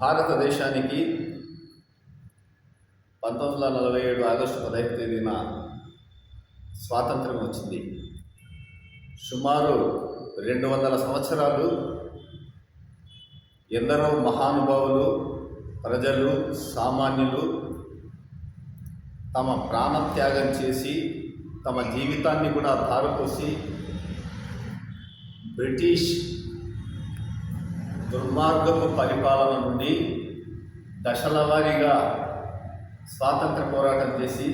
భారతదేశానికి పంతొమ్మిది వందల నలభై ఏడు ఆగస్టు పదహైదు తేదీన స్వాతంత్రం వచ్చింది. సుమారు రెండు వందల సంవత్సరాలు ఎందరో మహానుభావులు ప్రజలు సామాన్యులు తమ ప్రాణత్యాగం చేసి తమ జీవితాన్ని కూడా ధారపోసి బ్రిటిష్ దుర్మార్గపు పరిపాలన నుండి దశల వారీగా స్వాతంత్ర పోరాటం చేసి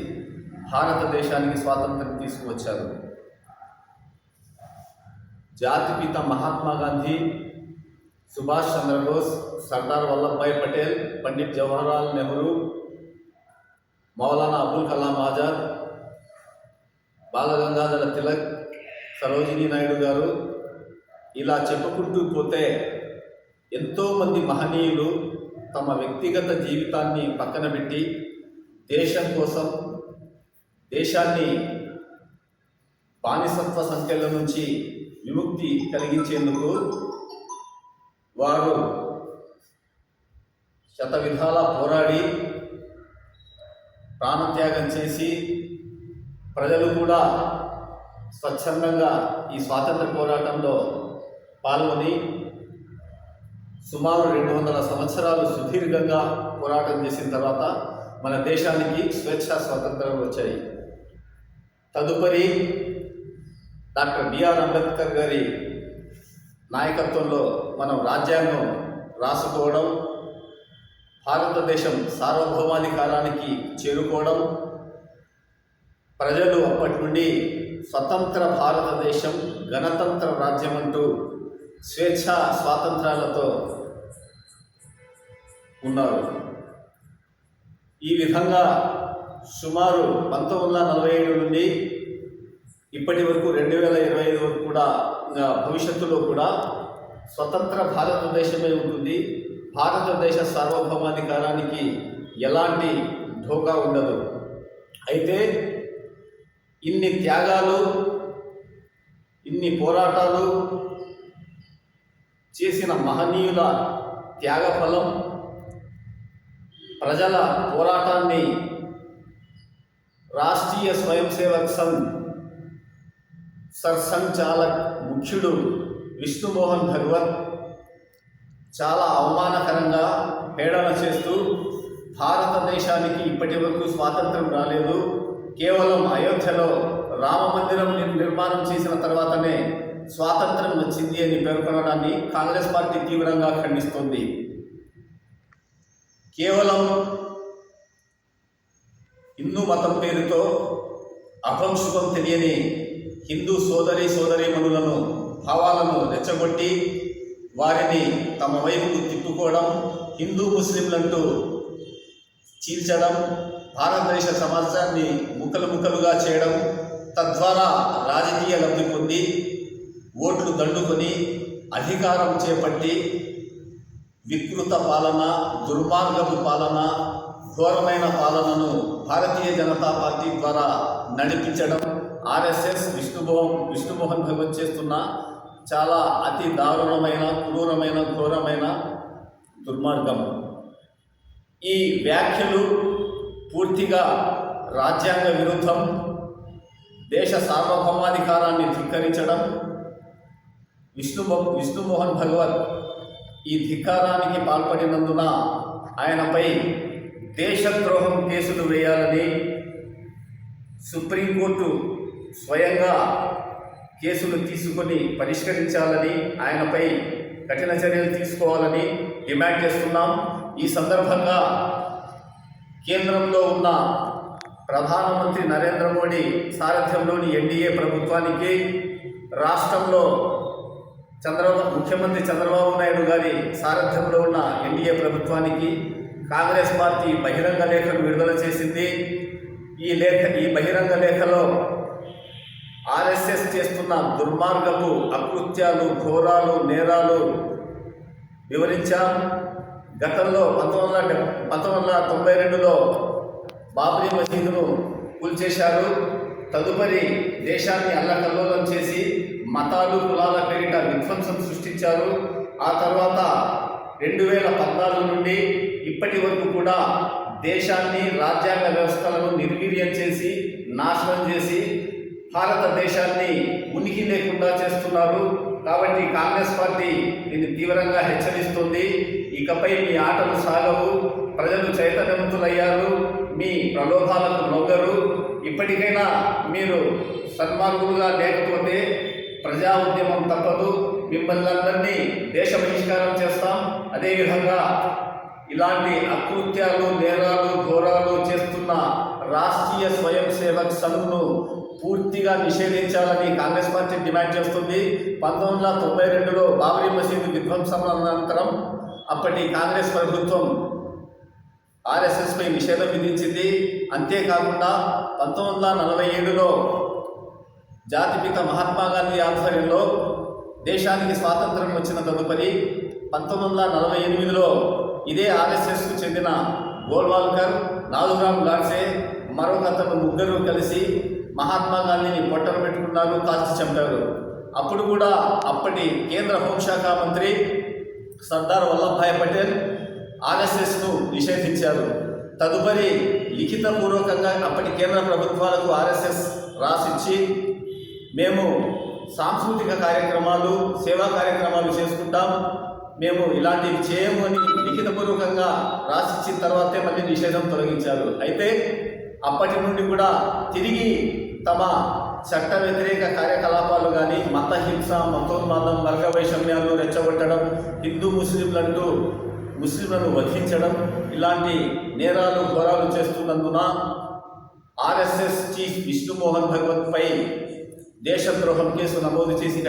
భారతదేశానికి స్వాతంత్రం తీసుకువచ్చారు. జాతిపిత మహాత్మా గాంధీ సుభాష్ చంద్రబోస్ సర్దార్ వల్లభాయ్ పటేల్ పండిత్ జవహర్లాల్ నెహ్రూ మౌలానా అబుల్ కలాం ఆజాద్ బాలగంగాధర తిలక్ సరోజినీ నాయుడు గారు ఇలా చెప్పుకుంటూ పోతే ఎంతోమంది మహనీయులు తమ వ్యక్తిగత జీవితాన్ని పక్కన పెట్టి దేశం కోసం దేశాన్ని బానిసత్వ సంఖ్యల నుంచి విముక్తి కలిగించేందుకు వారు శత విధాల పోరాడి ప్రాణత్యాగం చేసి ప్రజలు కూడా స్వచ్ఛందంగా ఈ స్వాతంత్ర పోరాటంలో పాల్గొని సుమారు రెండు వందల సంవత్సరాలు సుదీర్ఘంగా పోరాటం చేసిన తర్వాత మన దేశానికి స్వేచ్ఛ స్వాతంత్రం వచ్చాయి. తదుపరి డాక్టర్ బిఆర్ అంబేద్కర్ గారి నాయకత్వంలో మనం రాజ్యాంగం రాసుకోవడం భారతదేశం సార్వభౌమాధికారానికి చేరుకోవడం ప్రజలు అప్పటి నుండి స్వతంత్ర భారతదేశం గణతంత్ర రాజ్యం అంటూ స్వేచ్ఛ స్వాతంత్రాలతో ఉన్నారు. ఈ విధంగా సుమారు పంతొమ్మిది వందల నలభై ఏడు నుండి ఇప్పటి వరకు రెండు వేల ఇరవై ఐదు వరకు కూడా భవిష్యత్తులో కూడా స్వతంత్ర భారతదేశమే ఉంటుంది. భారతదేశ సార్వభౌమాధికారానికి ఎలాంటి ఢోకా ఉండదు. అయితే ఇన్ని త్యాగాలు ఇన్ని పోరాటాలు చేసిన మహనీయుల త్యాగఫలం ప్రజల పోరాటాన్ని రాష్ట్రీయ స్వయం సేవక్ సంఘ్ సర్సంచాలక్ ముఖ్యుడు విష్ణుమోహన్ భగవత్ చాలా అవమానకరంగా హేళన చేస్తూ భారతదేశానికి ఇప్పటి వరకు స్వాతంత్రం రాలేదు. కేవలం అయోధ్యలో రామ మందిరం నిర్మాణం చేసిన తర్వాతనే స్వాతంత్రం వచ్చింది అని పేర్కొనడాన్ని కాంగ్రెస్ పార్టీ తీవ్రంగా ఖండిస్తోంది. కేవలం హిందూ మతం పేరుతో అపంశుభం తెలియని హిందూ సోదరి సోదరీమణులను భావాలను రెచ్చగొట్టి వారిని తమ వైపుకు తిప్పుకోవడం హిందూ ముస్లింలంటూ చీల్చడం భారతదేశ సమాజాన్ని ముక్కలు ముక్కలుగా చేయడం తద్వారా రాజకీయ లబ్ధి పొంది ఓట్లు దండుకొని అధికారం చేపట్టి వికృత పాలన దుర్మార్గపు పాలన ఘోరమైన పాలనను భారతీయ జనతా పార్టీ ద్వారా నడిపించడం ఆర్ఎస్ఎస్ విష్ణుభవం విష్ణుమోహన్ భగవత్ చేస్తున్న చాలా అతి దారుణమైన క్రూరమైన ఘోరమైన దుర్మార్గం. ఈ వ్యాఖ్యలు పూర్తిగా రాజ్యాంగ విరుద్ధం దేశ సార్వభౌమాధికారాన్ని ధిక్కరించడం విష్ణు విష్ణుమోహన్ భగవత్ ఈ ధిక్కారానికి పాల్పడినందున ఆయనపై దేశద్రోహం కేసులు వేయాలని సుప్రీంకోర్టు స్వయంగా కేసులు తీసుకొని పరిష్కరించాలని ఆయనపై కఠిన చర్యలు తీసుకోవాలని డిమాండ్ చేస్తున్నాం. ఈ సందర్భంగా కేంద్రంలో ఉన్న ప్రధానమంత్రి నరేంద్ర మోడీ సారథ్యంలోని ఎన్డీఏ ప్రభుత్వానికి రాష్ట్రంలో చంద్రబాబు ముఖ్యమంత్రి చంద్రబాబు నాయుడు గారి సారథ్యంలో ఉన్న ఎన్డీఏ ప్రభుత్వానికి కాంగ్రెస్ పార్టీ బహిరంగ లేఖను విడుదల చేసింది. ఈ లేఖ ఈ బహిరంగ లేఖలో ఆర్ఎస్ఎస్ చేస్తున్న దుర్మార్గపు అకృత్యాలు ఘోరాలు నేరాలు వివరించాం. గతంలో పంతొమ్మిది వందల పంతొమ్మిది వందల తొంభై రెండులో బాబ్రీ మసీదును కూల్చేశారు. తదుపరి దేశాన్ని అల్లకల్లోలం చేసి మతాలు కులాల పేరిట విధ్వంసం సృష్టించారు. ఆ తర్వాత రెండు వేల పద్నాలుగు నుండి ఇప్పటి వరకు కూడా దేశాన్ని రాజ్యాంగ వ్యవస్థలను నిర్వీర్యం చేసి నాశనం చేసి భారతదేశాన్ని ఉనికి లేకుండా చేస్తున్నారు. కాబట్టి కాంగ్రెస్ పార్టీ దీన్ని తీవ్రంగా హెచ్చరిస్తుంది. ఇకపై మీ ఆటలు సాగవు. ప్రజలు చైతన్యవంతులయ్యారు. మీ ప్రలోభాలకు లొంగరు ఇప్పటికైనా మీరు సన్మార్గులుగా లేకపోతే ప్రజా ఉద్యమం తప్పదు. మిమ్మల్ని అందరినీ దేశ బహిష్కారం చేస్తాం. అదేవిధంగా ఇలాంటి అకృత్యాలు నేరాలు ఘోరాలు చేస్తున్న రాష్ట్రీయ స్వయం సేవక్ సంఘ్ను పూర్తిగా నిషేధించాలని కాంగ్రెస్ పార్టీ డిమాండ్ చేస్తుంది. పంతొమ్మిది వందల తొంభై రెండులో బాబరీ మసీదు విధ్వంసం అనంతరం అప్పటి కాంగ్రెస్ ప్రభుత్వం ఆర్ఎస్ఎస్పై నిషేధం విధించింది. అంతేకాకుండా పంతొమ్మిది వందల నలభై ఏడులో జాతిపిత మహాత్మా గాంధీ ఆధ్వర్యంలో దేశానికి స్వాతంత్రం వచ్చిన తదుపరి పంతొమ్మిది వందల నలభై ఎనిమిదిలో ఇదే ఆర్ఎస్ఎస్కు చెందిన గోల్వాల్కర్ నాలుగురామ్ గాడ్సే మరొకతను ముగ్గురు కలిసి మహాత్మా గాంధీని పొట్టలు పెట్టుకున్నారు కాల్చి చంపారు. అప్పుడు కూడా అప్పటి కేంద్ర హోంశాఖ మంత్రి సర్దార్ వల్లభాయ్ పటేల్ ఆర్ఎస్ఎస్ను నిషేధించారు. తదుపరి లిఖితపూర్వకంగా అప్పటి కేంద్ర ప్రభుత్వాలకు ఆర్ఎస్ఎస్ రాసిచ్చి మేము సాంస్కృతిక కార్యక్రమాలు సేవా కార్యక్రమాలు చేసుకుంటాం. మేము ఇలాంటివి చేయము అని లిఖితపూర్వకంగా రాసిచ్చిన తర్వాతే మళ్ళీ నిషేధం తొలగించారు. అయితే అప్పటి నుండి కూడా తిరిగి తమ చట్ట వ్యతిరేక కార్యకలాపాలు కానీ మత హింస మతోన్మాదం వర్గ వైషమ్యాలు రెచ్చగొట్టడం హిందూ ముస్లింలంటూ ముస్లింలను వధించడం ఇలాంటి నేరాలు ఘోరాలు చేస్తున్నందున ఆర్ఎస్ఎస్ చీఫ్ విష్ణుమోహన్ భగవత్పై దేశద్రోహం కేసు నమోదు చేసిన